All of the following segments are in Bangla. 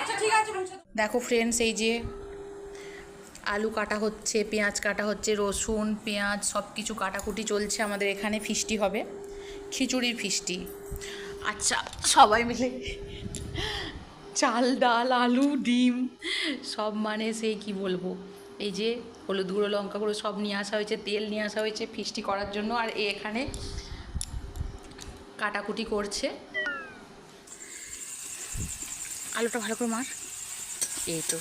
আচ্ছা দেখো ফ্রেন্ডস এই যে আলু কাটা হচ্ছে, পেঁয়াজ কাটা হচ্ছে, রসুন, পেঁয়াজ সব কিছু কাটাকুটি চলছে আমাদের এখানে ফিস্টি হবে, খিচুড়ির ফিস্টি আচ্ছা সবাই মিলে চাল, ডাল, আলু, ডিম, সব মানে সেই কি বলব? এই যে হলুদ গুঁড়ো, লঙ্কা গুঁড়ো, সব নিয়ে আসা হয়েছে, তেল নিয়ে আসা হয়েছে ফিস্টি করার জন্য, আর এখানে কাটাকুটি করছে। আলুটা ভালো করে মার। এই তো।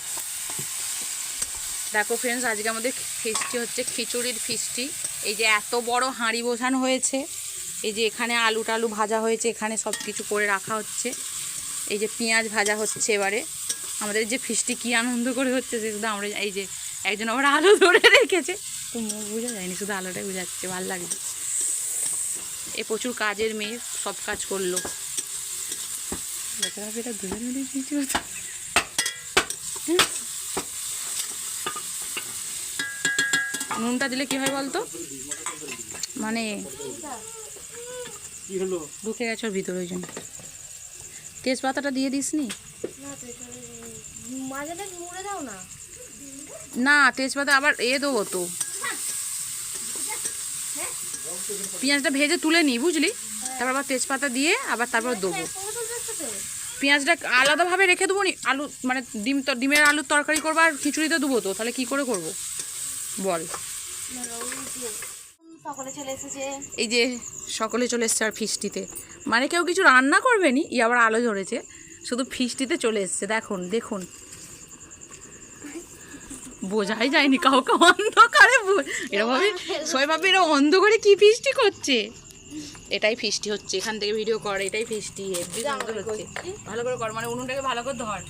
দেখো ফ্রেন্ডস আজকে আমাদের ফিস্টি হচ্ছে খিচুড়ির ফিস্টি এই যে এত বড় হাঁড়ি বসানো হয়েছে, এই যে এখানে আলু টালু ভাজা হয়েছে, এখানে সব কিছু করে রাখা হচ্ছে। এই যে পেঁয়াজ ভাজা হচ্ছে এবারে। আমাদের যে ফিস্টি কী আনন্দ করে হচ্ছে সে শুধু আমরা এই যে একজন আবার আলু ধরে রেখেছে। বোঝা যায়নি, শুধু আলুটাই বোঝাচ্ছে, ভালো লাগছে। এ প্রচুর কাজের মেয়ে, সব কাজ করল। বেচারা বেটা দুজন মিলে নুনটা দিলে কি হয় বলতো মানে ঢুকে গেছে ওর ভিতরে ওই জন্য তেজপাতাটা দিয়ে দাও না না তেজপাতা আবার এ দেবো তো পেঁয়াজটা ভেজে তুলে নিই বুঝলি তারপর আবার তেজপাতা দিয়ে আবার তারপর দেবো পেঁয়াজটা আলাদাভাবে রেখে দেবো নি? আলু মানে ডিম তো ডিমের আলুর তরকারি করব আর খিচুড়িতে দেবো তো তাহলে কি করে করব? বল। এই যে সকলে চলে এসছে আর ফিস্টিতে মানে কেউ কিছু রান্না করবে নি? ই আবার আলো ধরেছে শুধু ফিস্টিতে চলে এসছে দেখুন দেখুন। বোঝাই যায়নি কাউকে অন্ধকারে বো- এরা ভাবে সবাই ভাবে এরা অন্ধকারে কি ফিস্টি করছে? এটাই ফিস্টি হচ্ছে এখান থেকে ভিডিও কর এটাই ফিস্টি হেব্বি সুন্দর হচ্ছে। ভালো করে কর মানে উনুনটাকে ভালো করে ধর।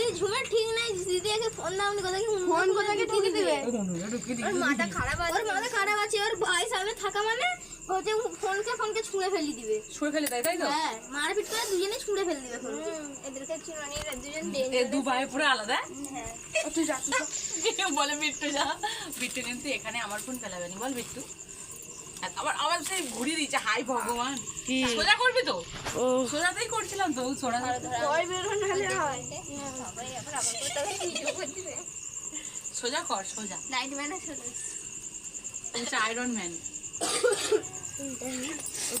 এই ঝুমের ঠিক নাই দিদিকে ফোন দাও নি কোথায় ফোন কোথায় ঢুকে দিবে? ওর মাথা খারাপ আছে ওর মাথা খারাপ আছে ওর ভাই সামনে থাকা মানে হচ্ছে ফোনকে ফোনকে ছুঁড়ে ফেলে দিবে। ছুঁড়ে ফেলে তাই তাই তো? হ্যাঁ মারপিট করে দুজনে ছুঁড়ে ফেলে দিবে ফোনকে। এদেরকে চিনানি দুজন এ দু ভাই পুরো আলাদা হ্যাঁ? বলে বিট্টু যা বিট্টু কিন্তু এখানে আমার ফোন ফেলাবে নি বল বিট্টু আর আবার আবার সেই ঘুরিয়ে দিচ্ছে হাই ভগবান। সোজা করবি তো? ও। সোজাতেই করছিলাম তো সোজা ভয় বেরো না হলে হয়। সোজা কর সোজা। নাইট ম্যান আছে হচ্ছে আয়রন ম্যান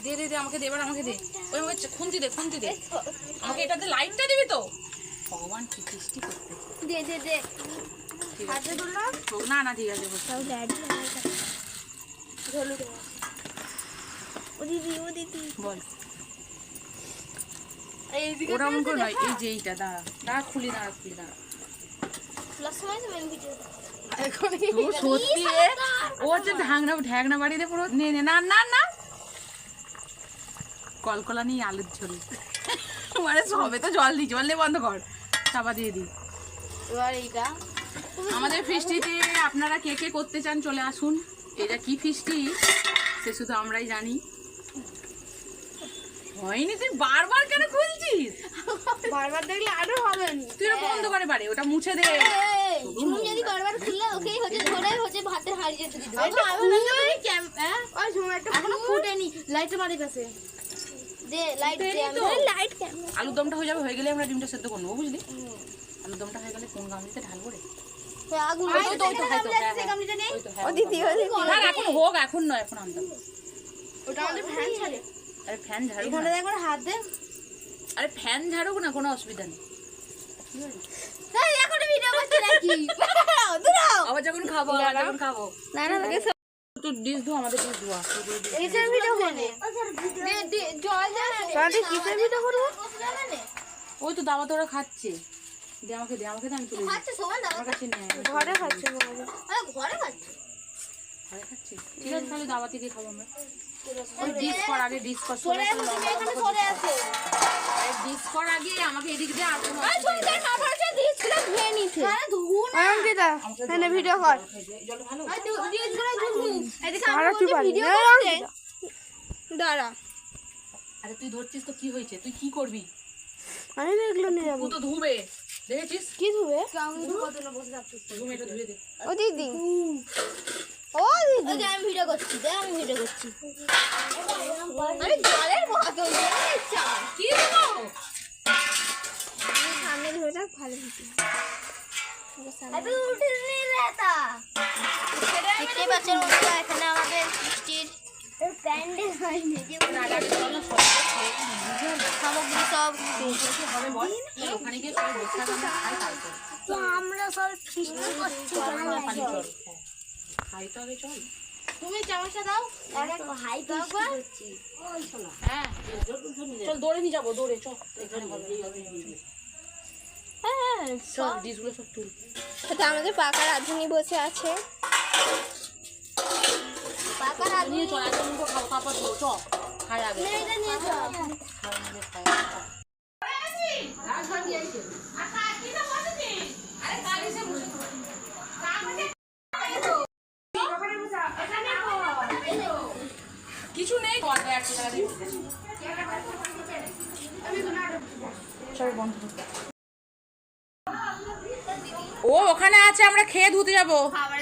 দে দে দে আমাকে দে এবার আমাকে দে। ওই আমাকে খুন্তি দে খুন্তি দে। আমাকে এটাতে লাইটটা দিবি তো? ভগবান কি সৃষ্টি করতে। দে দে দে। হাতে না না ঠিক আছে বস। তাও ড্যাডি ধরলো ও দিদি ও দিদি। বল। এইদিকে করে নয় এই যে এইটা দাঁড়া। দাঁড়া খুলি দাঁড়া খুলি দাঁড়া। প্লাস সময় তো ভিডিও ও সত্যি? ও হচ্ছে ঢাকনা ঢ্যাকনা বাড়িতে পুরো নে নে না না না। কলকলা নিয়ে আলুর ঝোল। মানে সবে তো জল দিই জল দিয়ে বন্ধ কর। চাপা দিয়ে দিই। এবার এইটা। আমাদের ফিস্টিতে আপনারা কে কে করতে চান চলে আসুন। এটা কি ফিস্টি? সে শুধু আমরাই জানি। হয়নি তুই বারবার কেন খুলছিস? বারবার দেখলে আরও হবে। তুই ওটা বন্ধ করে পারে ওটা মুছে দে। ঝুম যদি বারবার খুললে ওকেই হচ্ছে ধরে হচ্ছে ভাতের হাড়ি যেতে দিতে। ওই ঝুম একটা এখনও ফুটেনি। লাইট মারি কাছে দে লাইট দে লাইট ক্যামেরা আলুর দমটা হয়ে যাবে হয়ে গেলে আমরা ডিমটা সেদ্ধ করব বুঝলি? আলুর দমটা হয়ে গেলে কোন গামলিতে ঢালবো রে? তো, তো, তো, তো, হোক এখন নয় এখন আনতাম ওটা আমাদের ফ্যান ছাড়ে। আরে ফ্যান ঝাড়ুক না। হাত দে। আরে ফ্যান ঝাড়ুক না কোনো অসুবিধা নেই। আবার যখন খাব আবার যখন খাব। না না লাগে ডিশ ধো আমাদের ডিশ ধোয়া। কিসের ভিডিও করবে। জল দে। কিসের ভিডিও করব? ওই তো দাওয়া তোরা খাচ্ছে। দে আমাকে দে আমাকে দে আমি তুলে খাচ্ছে সবাই দাও। আমার কাছে নিয়ে আয়। ঘরে খাচ্ছে আরে ঘরে খাচ্ছে ঘরে খাচ্ছে। ঠিক আছে তাহলে দাওয়া থেকে খাব আমরা। ওই ডিশ কর আগে ডিশ কর সরে এখানে সরে আরে ডিশ কর আগে আমাকে এদিক দিয়ে আর কোনো আরে তুমি তার দিয়েছিল ধুয়ে নিছে আরে না। এখানে ভিডিও কর। জল ভালো? আরে দিয়েছ করে ধুউ এদিকে ভিডিও করতে। দাঁড়া। আরে তুই ধরছিস তো কি হয়েছে? তুই কি করবি? আমি দেখল নিয়ে তো ধুবে। ও দিদি। ও দিদি। আমি ভিডিও করছি দে আমি ভিডিও করছি। আরে ধরে ভালো ভিডিও আমি আমাদের বৃষ্টির আমরা তুমি দাও হ্যাঁ চল দৌড়ে নিয়ে যাব দৌড়ে হ্যাঁ সব তুল। আমাদের পাকা রাধুনি বসে আছে। আগে। কিছু নেই। ও ওখানে আছে আমরা খেয়ে ধুতে যাব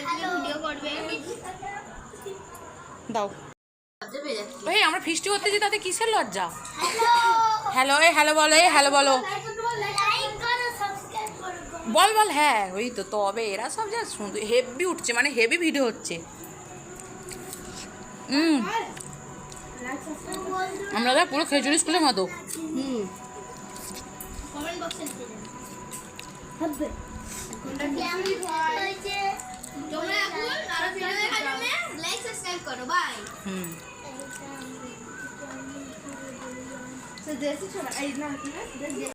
দিকে ভিডিও করবে দাও। এই আমরা ফিস্টি করতে যে তাতে কিসের লজ্জা? হ্যালো হ্যালো এই হ্যালো বলো এ হ্যালো বলো। লাইক করো সাবস্ক্রাইব করো বল বল হ্যাঁ ওই তো তবে এরা সব যা সুন্দর হেভি উঠছে মানে হেভি ভিডিও হচ্ছে। হুম। আমরা দেখ পুরো খেজুরি স্কুলের মতো। হুম। কমেন্ট বক্সে লিখে দেন হবে কেমন হয়েছে তোমরা এখন আরও ভিডিও দেখার জন্য লাইক সাবস্ক্রাইব করো বাই হুম তো দেশি ছোড়া এই না